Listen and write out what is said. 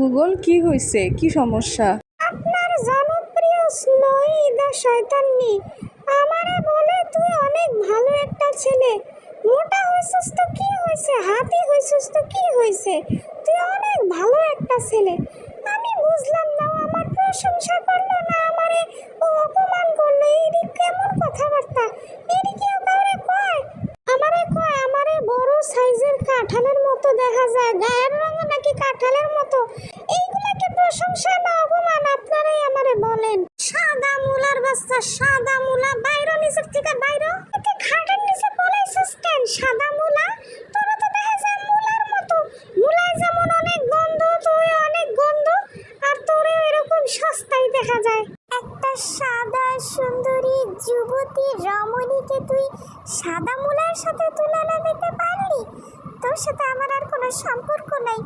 Google? কি হয়েছে কি সমস্যা? আপনার জনপ্রিয় স্নোই দা শয়তান্নি। আমারে বলে তুই অনেক ভালো একটা ছেলে। মোটা হয়েছিস তো কি হয়েছে হাতি হয়েছিস তো কি হয়েছে তুই অনেক ভালো একটা ছেলে। আমি বুঝলাম না আমার প্রশংসা করল না আমারে। ও অপমান করল। এরই কেমন কথাবার্তা? এরই কেউ কয়? আমারে কয়, আমারে বড় সাইজের কাঁঠালের মতো দেখা যায়, গায়ের রঙ কাঁঠালের মতো। এইগুলাকে প্রশংসা বা অপমান আপনারাই আমারে বলেন। সাদা মুলার বাচ্চা সাদা মুলা, বাইরে নিচের থেকে বাইরে। এতে খাটের নিচে পলাইছিস কেন? সাদা মুলা? তোরা তো দেখা যায় মুলার মতো। মুলায় যেমন অনেক গন্ধ তুই অনেক গন্ধ, আর তোরে এরকম সস্তায় দেখা যায়। একটা সাদা সুন্দরী যুবতী রমণীকে তুই সাদা মুলার সাথে তুলনা দিতে পারলি? তোর সাথে আমার আর কোনো সম্পর্ক নাই।